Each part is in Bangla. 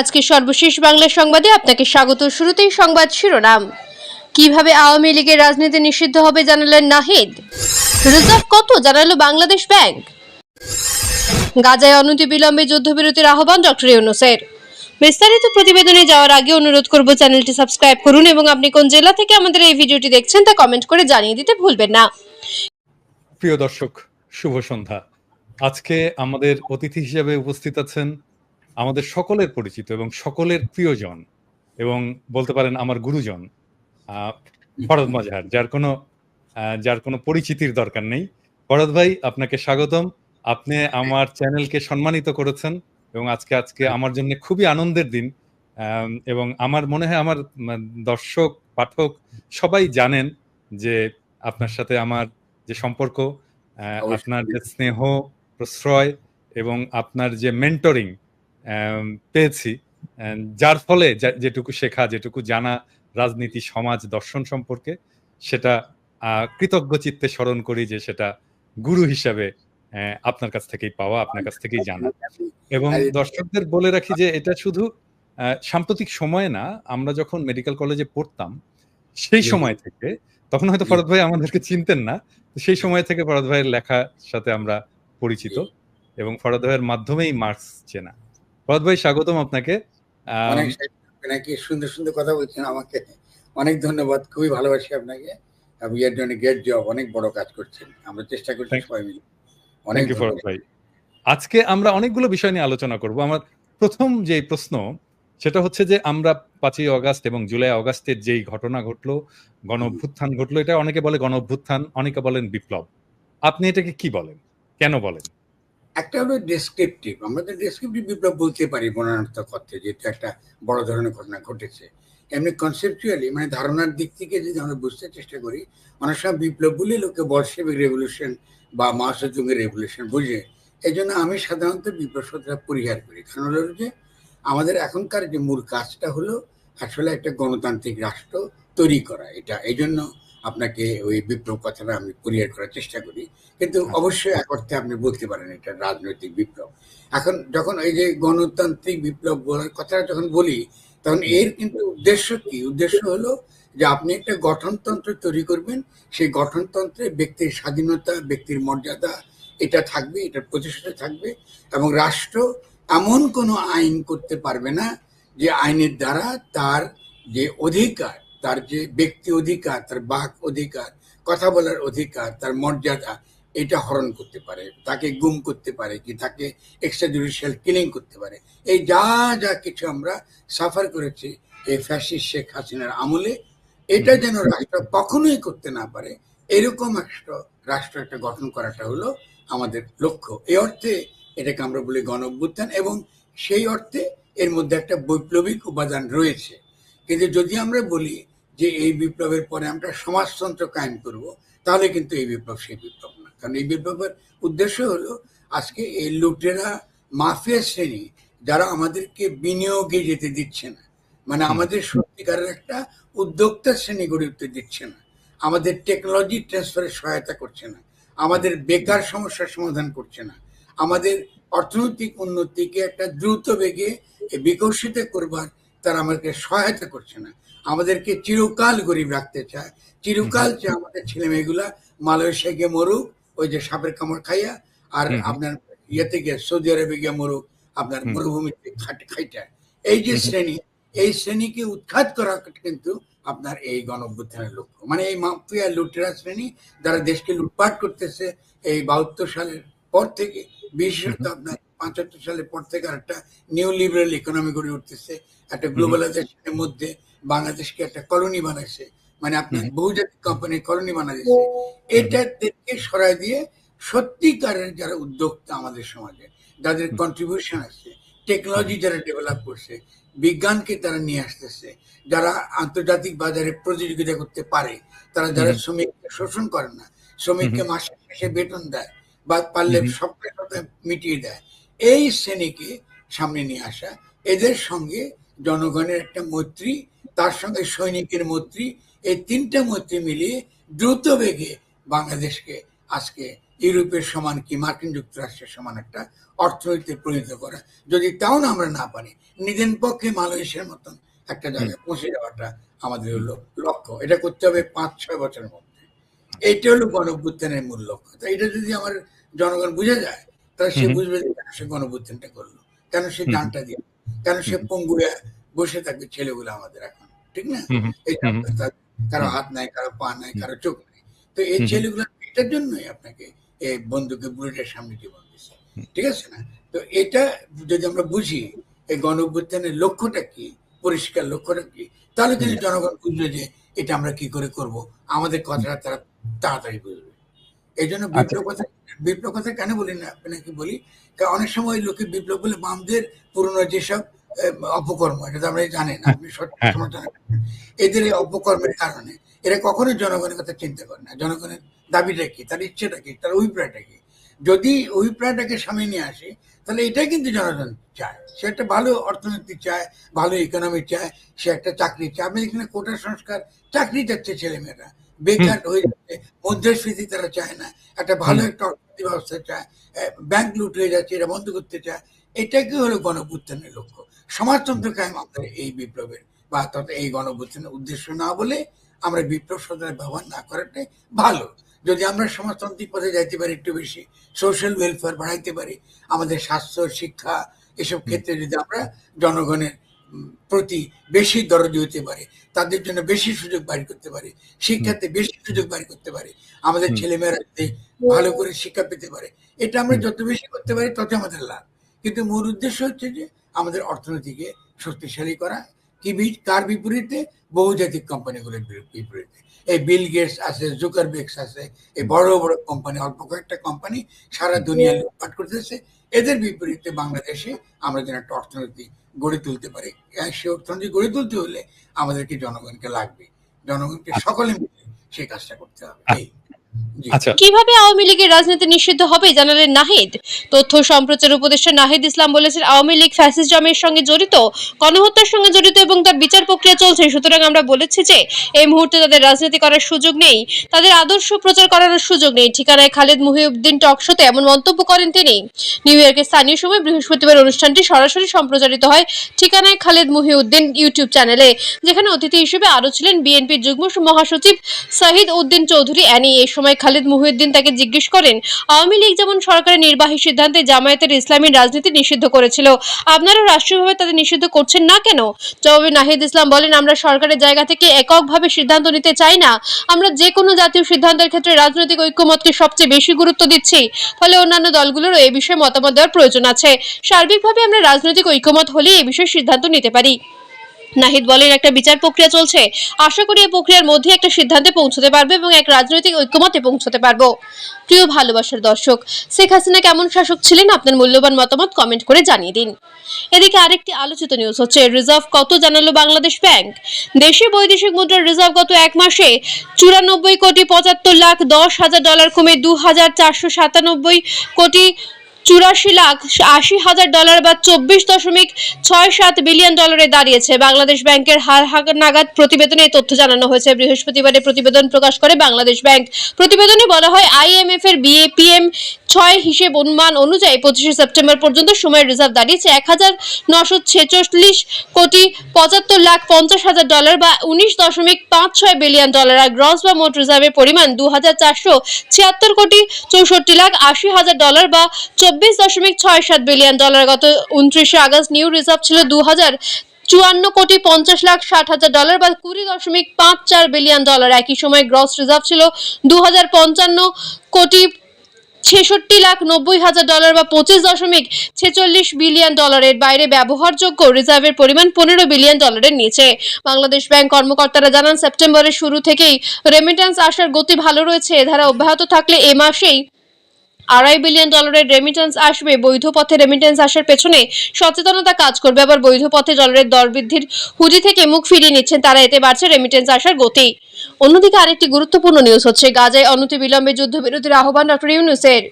আজকে সর্বশেষ বাংলা সংবাদে আপনাকে স্বাগত। শুরুতেই সংবাদ শিরোনাম। কীভাবে আওয়ামী লীগের রাজনীতি নিষিদ্ধ হবে জানালেন নাহিদ। রিজার্ভ কত জানালো বাংলাদেশ ব্যাংক। গাজায় অনতি বিলম্বে যুদ্ধবিরতির আহ্বান ডক্টর ইউনুসের। বিস্তারিত প্রতিবেদনে যাওয়ার আগে অনুরোধ করব চ্যানেলটি সাবস্ক্রাইব করুন এবং আপনি কোন জেলা থেকে আমাদের এই ভিডিওটি দেখছেন তা কমেন্ট করে জানিয়ে দিতে ভুলবেন না। প্রিয় দর্শক, শুভ সন্ধ্যা। আজকে আমাদের অতিথি হিসেবে উপস্থিত আছেন আমাদের সকলের পরিচিত এবং সকলের প্রিয়জন এবং বলতে পারেন আমার গুরুজন ফরদ মজাহার যার কোনো যার কোনো পরিচিতির দরকার নেই। ভরত ভাই আপনাকে স্বাগতম। আপনি আমার চ্যানেলকে সম্মানিত করেছেন এবং আজকে আজকে আমার জন্য খুবই আনন্দের দিন। এবং আমার মনে হয় আমার দর্শক পাঠক সবাই জানেন যে আপনার সাথে আমার যে সম্পর্ক আপনার যে স্নেহ প্রশ্রয় এবং আপনার যে মেন্টরিং পেয়েছি। যার ফলে যেটুকু শেখা যেটুকু জানা রাজনীতি সমাজ দর্শন সম্পর্কে সেটা আহ, কৃতজ্ঞ চিত্তে স্মরণ করি যে সেটা গুরু হিসাবে আপনার কাছ থেকেই পাওয়া আপনার কাছ থেকেই জানা। এবং দর্শকদের বলে রাখি যে এটা শুধু আহ, সাম্প্রতিক সময়ে না আমরা যখন মেডিকেল কলেজে পড়তাম সেই সময় থেকে তখন হয়তো। ফরদ ভাই আমাদেরকে চিনতেন না সেই সময় থেকে ফরদ ভাইয়ের লেখার সাথে আমরা পরিচিত। এবং ফরদ ভাইয়ের মাধ্যমেই মার্কস চেনা। ফরদ ভাই স্বাগতম আপনাকে। অনেক নাকি? সুন্দর সুন্দর কথা বলছেন আমাকে। অনেক ধন্যবাদ খুবই ভালোবাসি আপনাকে। আপনি এর জন্য গ্রেট জব অনেক বড় কাজ করছেন। আমরা চেষ্টা করছি সবাই মিলে। অনেক ভাই। আজকে আমরা অনেকগুলো বিষয় নিয়ে আলোচনা করব। আমার প্রথম যে প্রশ্ন সেটা হচ্ছে যে আমরা পাঁচই অগাস্ট এবং জুলাই অগাস্টের যেই ঘটনা ঘটলো গণ অভ্যুত্থান ঘটলো এটা অনেকে বলে গণ অভ্যুত্থান অনেকে বলেন বিপ্লব। আপনি এটাকে কি বলেন? কেন বলেন? একটা হলো ডেসক্রিপটিভ আমরা তো ডেসক্রিপটিভ বিপ্লব বলতে পারি বর্ণনাত্মক অর্থে যেহেতু একটা বড় ধরনের ঘটনা ঘটেছে। এমনি কনসেপচুয়ালি মানে ধারণার দিক থেকে যদি আমরা বুঝতে চেষ্টা করি, অনেক সময় বিপ্লব বলে লোকে বর্ষেবিক রেভলিউশন বা মহাসযুগের রেভলিউশন বুঝে। এই জন্য আমি সাধারণত বিপ্লব শব্দটা পরিহার করি। কারণ হলো যে, আমাদের এখনকার যে মূল কাজটা হলো আসলে একটা গণতান্ত্রিক রাষ্ট্র তৈরি করা, এটা। এই জন্য আপনাকে ওই বিপ্লব কথাটা আমি পরিহার করার চেষ্টা করি। কিন্তু অবশ্যই এক অর্থে আপনি বলতে পারেন এটা রাজনৈতিক বিপ্লব। এখন যখন এই যে গণতান্ত্রিক বিপ্লব বলার কথাটা যখন বলি তখন এর কিন্তু উদ্দেশ্য কি? উদ্দেশ্য হলো যে আপনি একটা গঠনতন্ত্র তৈরি করবেন সেই গঠনতন্ত্রে ব্যক্তির স্বাধীনতা ব্যক্তির মর্যাদা এটা থাকবে এটা প্রতিষ্ঠা থাকবে এবং রাষ্ট্র এমন কোনো আইন করতে পারবে না যে আইনের দ্বারা তার যে অধিকার তার যে ব্যক্তি অধিকার তার বাক অধিকার কথা বলার অধিকার তার মর্যাদা এটা হরণ করতে পারে তাকে গুম করতে পারে কি তাকে এক্সট্রা জুডিশিয়াল কিলিং করতে পারে। এই যা যা কিছু আমরা সাফার করেছি এই ফ্যাসিস্ট শেখ হাসিনার আমলে এটা যেন রাষ্ট্র কখনোই করতে না পারে এরকম একটা রাষ্ট্র একটা গঠন করাটা হলো আমাদের লক্ষ্য। এই অর্থে এটাকে আমরা বলি গণ এবং সেই অর্থে এর মধ্যে একটা বৈপ্লবিক উপাদান রয়েছে। কিন্তু যদি আমরা বলি যে এই বিপ্লবের পরে আমরা সমাজতন্ত্র কায়েম করব তাহলে কিন্তু এই বিপ্লব সেই বিপ্লব না। কারণ এই বিপ্লবের উদ্দেশ্য হলো আজকে এই লুটেরা মাফিয়া শ্রেণি যারা আমাদেরকে বিনিয়োগে যেতে দিচ্ছে না মানে আমাদের সত্যিকারের একটা উদ্যোক্তা শ্রেণি গড়ে উঠতে দিচ্ছে না আমাদের টেকনোলজি ট্রান্সফারে সহায়তা করছে না আমাদের বেকার সমস্যার সমাধান করছে না আমাদের অর্থনৈতিক উন্নতিকে একটা দ্রুত বেগে বিকশিত করবার তারা আমাদেরকে সহায়তা করছে না। আমাদেরকে চিরকাল গরিব রাখতে চায়। চিরকাল যে আমাদের ছেলে মেয়েগুলা মালয়েশিয়া গিয়ে মরুক ওই যে সাপের কামড় খাইয়া আর। আপনার ইয়েতে গিয়ে সৌদি আরবে গিয়ে মরুক আপনার মরুভূমিতে খাটে খাইটা। এই যে। শ্রেণি এই শ্রেণীকে উৎখাত করা কিন্তু আপনার এই গণ অভ্যুত্থানের লক্ষ্য। মানে এই মাফিয়া লুটেরা শ্রেণি যারা দেশকে লুটপাট করতেছে এই বাহাত্তর সালের পর থেকে বিশেষত আপনার পঁচাত্তর সালের পর থেকে আর একটা নিউ লিবারেল ইকোনমি গড়ে উঠতেছে। একটা গ্লোবালাইজেশনের মধ্যে বাংলাদেশকে একটা কলোনি বানাইছে। মানে আপনার বহুজাতিক কোম্পানি কলোনি বানাইছে। এটাদেরকে সরাই দিয়ে সত্যিকারের যারা উদ্যোক্তা আমাদের সমাজে যাদের কন্ট্রিবিউশন আছে টেকনোলজি যারা ডেভেলপ করছে বিজ্ঞানকে তারা নিয়ে আসতেছে যারা আন্তর্জাতিক বাজারে প্রতিযোগিতা করতে পারে তারা যারা হুম। শ্রমিককে শোষণ করে না শ্রমিককে। মাসের শেষে বেতন দেয় বা পারলে সপ্তাহে মিটিয়ে দেয় এই শ্রেণীকে সামনে নিয়ে আসা এদের সঙ্গে জনগণের একটা মৈত্রী তার সঙ্গে সৈনিকের মৈত্রী এই তিনটা মৈত্রী মিলিয়ে দ্রুত বেগে বাংলাদেশকে আজকে ইউরোপের সমান কি মার্কিন যুক্তরাষ্ট্রের সমান একটা অর্থনীতিতে পরিণত করা। যদি তাও না আমরা না পারি নিজের পক্ষে মালয়েশিয়ার মতন একটা জায়গায় পৌঁছে যাওয়াটা আমাদের হলো লক্ষ্য। এটা করতে হবে পাঁচ ছয় বছরের মধ্যে। এইটা হলো গণভ্যুত্থানের মূল লক্ষ্য। তো এটা যদি আমার জনগণ বুঝে যায় তাহলে সে বুঝবে যে কেন সে গণভ্যুত্থানটা করল কেন সে। জানটা দিয়ে কেন সে পঙ্গু হয়ে বসে থাকবে ছেলেগুলো আমাদের এখন। ঠিক না? এই। কারও হাত নাই কারও পা নাই কারও চোখ নাই। তো এই ছেলেগুলো এটার জন্যই আপনাকে এই বন্ধুকে বুলেটের সামনে জীবন দিচ্ছে ঠিক আছে না? তো এটা যদি আমরা বুঝি এই গণ অভ্যুত্থানের লক্ষ্যটা কি? পরিষ্কার লক্ষ্যটা কি? তাহলে কিন্তু জনগণ বুঝবে যে এটা আমরা কি করে করব? আমাদের কথাটা তারা তাড়াতাড়ি বুঝবে। এই জন্য আচ্ছা। বিপ্লব কথা বিপ্লব কথা কেন বলি না? আপনাকে বলি কারণ অনেক সময় লোকে বিপ্লব বলে বামদের পুরনো যেসব অপকর্ম এটা তো আমরা জানেন আপনি সঠিক হ্যাঁ। সমালোচনা করেন। এদের এই অপকর্মের কারণে এরা কখনোই জনগণের কথা চিন্তা করে না। জনগণের দাবিটা কি? তার ইচ্ছেটা কি? তার অভিপ্রায়টা কি? যদি অভিপ্রায়টাকে সামনে নিয়ে আসে তাহলে এটাই কিন্তু জনগণ চায়। সে একটা ভালো অর্থনীতি চায় ভালো ইকোনমি চায় সে একটা চাকরি চায়। আপনি এখানে কোটা সংস্কার চাকরি চাচ্ছে ছেলেমেয়েরা। বেকার হয়ে যাচ্ছে মুদ্রাস্ফীতি তারা চায় না। একটা ভালো একটা অর্থনীতি ব্যবস্থা চায় ব্যাংক লুট হয়ে যাচ্ছে এটা বন্ধ করতে চায়। এটাকে হলো গণভ্যুত্থানের লক্ষ্য। সমাজতন্ত্র কায়েম আমাদের এই বিপ্লবের বা তথা এই গণভ্যুত্থানের উদ্দেশ্য না বলে আমরা বিপ্লব শব্দের ব্যবহার না করাটাই ভালো। যদি আমরা সমাজতান্ত্রিক পথে যাইতে পারি একটু বেশি সোশ্যাল ওয়েলফেয়ার বাড়াইতে পারি আমাদের স্বাস্থ্য শিক্ষা এসব ক্ষেত্রে যদি আমরা জনগণের প্রতি বেশি দরদি হতে পারে তাদের জন্য বেশি সুযোগ বাড়ি করতে পারি শিক্ষাতে বেশি সুযোগ বাড়ি করতে পারি আমাদের ছেলেমেয়েরা যাতে ভালো করে শিক্ষা পেতে পারে এটা আমরা যত বেশি করতে পারি তত আমাদের লাভ। কিন্তু মূল উদ্দেশ্য হচ্ছে যে আমাদের অর্থনীতিকে শক্তিশালী করা। কি কার বিপরীতে বহুজাতিক কোম্পানিগুলোর বিপরীতে। এই বিল গেটস আছে জুকারবেক্স আছে এই বড় বড় কোম্পানি অল্প কয়েকটা কোম্পানি সারা দুনিয়া লুটপাট করতেছে। এদের বিপরীতে বাংলাদেশে আমরা যেন একটা অর্থনীতি গড়ে তুলতে পারি। সেই অর্থনীতি গড়ে তুলতে হলে আমাদেরকে জনগণকে লাগবে। জনগণকে সকলে মিলে সেই কাজটা করতে হবে। এই। জি আচ্ছা। কীভাবে আওয়ামী লীগের রাজনীতি নিষিদ্ধ হবে জানালেন নাহিদ। তথ্য সম্প্রচার উপদেষ্টা নাহিদ ইসলাম বলেছেন আওয়ামী লীগ ফ্যাসিজমের সঙ্গে জড়িত গণহত্যার সঙ্গে জড়িত এবং তার বিচার প্রক্রিয়া চলছে। সুতরাং আমরা বলেছি যে এই মুহূর্তে তাদের রাজনীতি করার সুযোগ নেই। তাদের আদর্শ প্রচার করার সুযোগ নেই। ঠিকানায় খালেদ মুহিউদ্দিন টকশোতে এমন মন্তব্য করেন তিনি। নিউ ইয়র্কের স্থানীয় সময় বৃহস্পতিবার অনুষ্ঠানটি সরাসরি সম্প্রচারিত হয় ঠিকানায় খালেদ মুহিউদ্দিন ইউটিউব চ্যানেলে যেখানে অতিথি হিসেবে আরও ছিলেন বিএনপির যুগ্ম মহাসচিব শাহিদ উদ্দিন চৌধুরী। অ্যানি এই সময় খালেদ মুহিউদ্দিন তাকে জিজ্ঞেস করেন, আওয়ামী লীগ যেমন সরকারের নির্বাহী সিদ্ধান্তে জামায়াতের ইসলামী রাজনীতি নিষিদ্ধ করেছিল, আপনারা রাষ্ট্রীয়ভাবে তাদের নিষিদ্ধ করছেন না কেন? জবাবে নাহিদ ইসলাম বলেন, আমরা সরকারের জায়গা থেকে এককভাবে সিদ্ধান্ত নিতে চাই না। আমরা যে কোনো জাতীয় সিদ্ধান্তের ক্ষেত্রে রাজনৈতিক ঐক্যমতকে সবচেয়ে বেশি গুরুত্ব দিচ্ছি। ফলে অন্যান্য দলগুলোরও এই বিষয়ে মতামত দেওয়ার প্রয়োজন আছে। সার্বিকভাবে আমরা রাজনৈতিক ঐক্যমত হলে এই বিষয়ে সিদ্ধান্ত নিতে পারি। নাহিদ বলেন, একটা বিচার প্রক্রিয়া চলছে। আশা করি এই প্রক্রিয়ার মধ্যে একটা সিদ্ধান্তে পৌঁছতে পারবে এবং এক রাজনৈতিক ঐক্যমতে পৌঁছতে পারব। প্রিয় ভালোবাসার দর্শক, শেখ হাসিনা কেমন শাসক ছিলেন? আপনার মূল্যবান মতামত কমেন্ট করে জানিয়ে দিন। এদিকে আরেকটি আলোচিত নিউজ হচ্ছে, রিজার্ভ কত জানালো বাংলাদেশ ব্যাংক? দেশে বৈদেশিক মুদ্রার রিজার্ভ গত এক মাসে চুরানব্বই কোটি পঁচাত্তর লাখ দশ হাজার ডলার কমে দু হাজার চারশো সাতানব্বই কোটি চুরাশি লাখ আশি হাজার ডলার বা চব্বিশ দশমিক ছয় সাত বিলিয়ন ডলারে দাঁড়িয়েছে। বাংলাদেশ ব্যাংকের হার নাগাদ প্রতিবেদনে তথ্য জানানো হয়েছে। বৃহস্পতিবারে প্রতিবেদন প্রকাশ করে বাংলাদেশ ব্যাংক। প্রতিবেদনে বলা হয়, আইএমএফ এর বিএপিএম ছয় হিসেব অনুমান অনুযায়ী পঁচিশে সেপ্টেম্বর পর্যন্ত সময়ের রিজার্ভ দাঁড়িয়েছে এক হাজার নশো ছেচল্লিশ কোটি পঁচাত্তর লাখ পঞ্চাশ হাজার ডলার বা উনিশ দশমিক পাঁচ ছয় বিলিয়ন ডলার। আর গ্রস বা মোট রিজার্ভের পরিমাণ দু হাজার চারশো ছিয়াত্তর কোটি চৌষট্টি লাখ আশি হাজার ডলার বা চব্বিশ দশমিক ছয় সাত বিলিয়ন ডলার। গত উনত্রিশে আগস্ট নিউ রিজার্ভ ছিল দু হাজার চুয়ান্ন কোটি পঞ্চাশ লাখ ষাট হাজার ডলার বা কুড়ি দশমিক পাঁচ চার বিলিয়ন ডলার। একই সময় গ্রস রিজার্ভ ছিল দু হাজার পঞ্চান্ন কোটি ছেষট্টি লাখ নব্বই হাজার ডলার বা পঁচিশ দশমিক ছেচল্লিশ বিলিয়ন ডলারের বাইরে ব্যবহারযোগ্য রিজার্ভের পরিমাণ পনেরো বিলিয়ন ডলারের নিচে। বাংলাদেশ ব্যাংক কর্মকর্তারা জানান, সেপ্টেম্বরের শুরু থেকেই রেমিটেন্স আসার গতি ভালো রয়েছে। এ ধারা অব্যাহত থাকলে এ মাসেই আড়াই বিলিয়ন ডলারের রেমিটেন্স আসবে। বৈধ পথে রেমিটেন্স আসার পেছনে সচেতনতা কাজ করবে। আবার বৈধ পথে ডলারের দর বৃদ্ধির হুজি থেকে মুখ ফিরিয়ে নিচ্ছেন তারা। এতে বাড়ছে রেমিটেন্স আসার গতি। অন্যদিকে আরেকটি গুরুত্বপূর্ণ নিউজ হচ্ছে, গাজায় অনতি বিলম্বে যুদ্ধবিরতির আহ্বান ডক্টর ইউনুসের।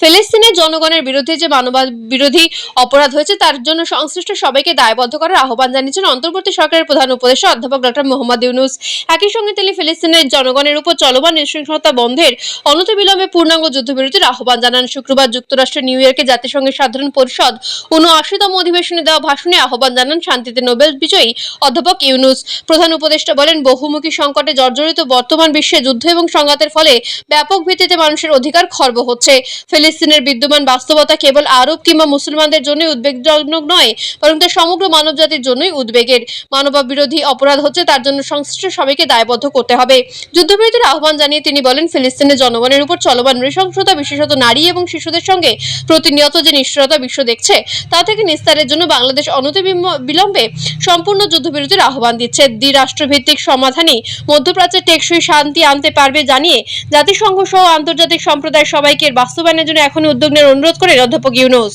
ফিলিস্তিনের জনগণের বিরুদ্ধে যে মানবাধিকার বিরোধী অপরাধ হয়েছে, তার জন্য সংশ্লিষ্ট সবাইকে দায়বদ্ধ করার আহ্বান জানিয়েছেন অন্তর্বর্তী সরকারের প্রধান উপদেষ্টা অধ্যাপক ডক্টর মোহাম্মদ ইউনুস। একই সঙ্গে তিনি ফিলিস্তিনের জনগণের উপর চলমান নৃশংসতা বন্ধের অনতিবিলম্বে পূর্ণাঙ্গ যুদ্ধবিরতির আহ্বান জানান। শুক্রবার যুক্তরাষ্ট্রের নিউ ইয়র্কে জাতিসংঘের সাধারণ পরিষদ উনআশিতম অধিবেশনে দেওয়া ভাষণে আহ্বান জানান শান্তিতে নোবেল বিজয়ী অধ্যাপক ইউনুস। প্রধান উপদেষ্টা বলেন, বহুমুখী সংকটে জর্জরিত বর্তমান বিশ্বে যুদ্ধ এবং সংঘাতের ফলে ব্যাপক ভিত্তিতে মানুষের অধিকার খর্ব হচ্ছে। ফিলিস্তিনের বিদ্যমান বাস্তবতা কেবল আরব কিংবা মুসলমানদের জন্যই উদ্বেগজনক নয়, বরং তা সমগ্র মানবজাতির জন্যই উদ্বেগের। মানব বিরোধী অপরাধ হচ্ছে তার জন্য সংশ্লিষ্ট সবাইকে দায়বদ্ধ করতে হবে। যুদ্ধবিরতির আহ্বান জানিয়ে তিনি বলেন, ফিলিস্তিনের জনগণের উপর চলমান নৃশংসতা, বিশেষত নারী এবং শিশুদের সঙ্গে প্রতিনিয়ত যে নিষ্ঠুরতা বিশ্ব দেখছে, তা থেকে নিস্তারের জন্য বাংলাদেশ অনতি বিলম্বে সম্পূর্ণ যুদ্ধবিরতির আহ্বান দিচ্ছে। দ্বিরাষ্ট্রভিত্তিক সমাধানই মধ্যপ্রাচ্যের টেকসই শান্তি আনতে পারবে জানিয়ে জাতিসংঘ সহ আন্তর্জাতিক সম্প্রদায় সবাইকে এর বাস্তবায়নের জন্য এখনই উদ্যোগ নেওয়ার অনুরোধ করেন অধ্যাপক ইউনুস।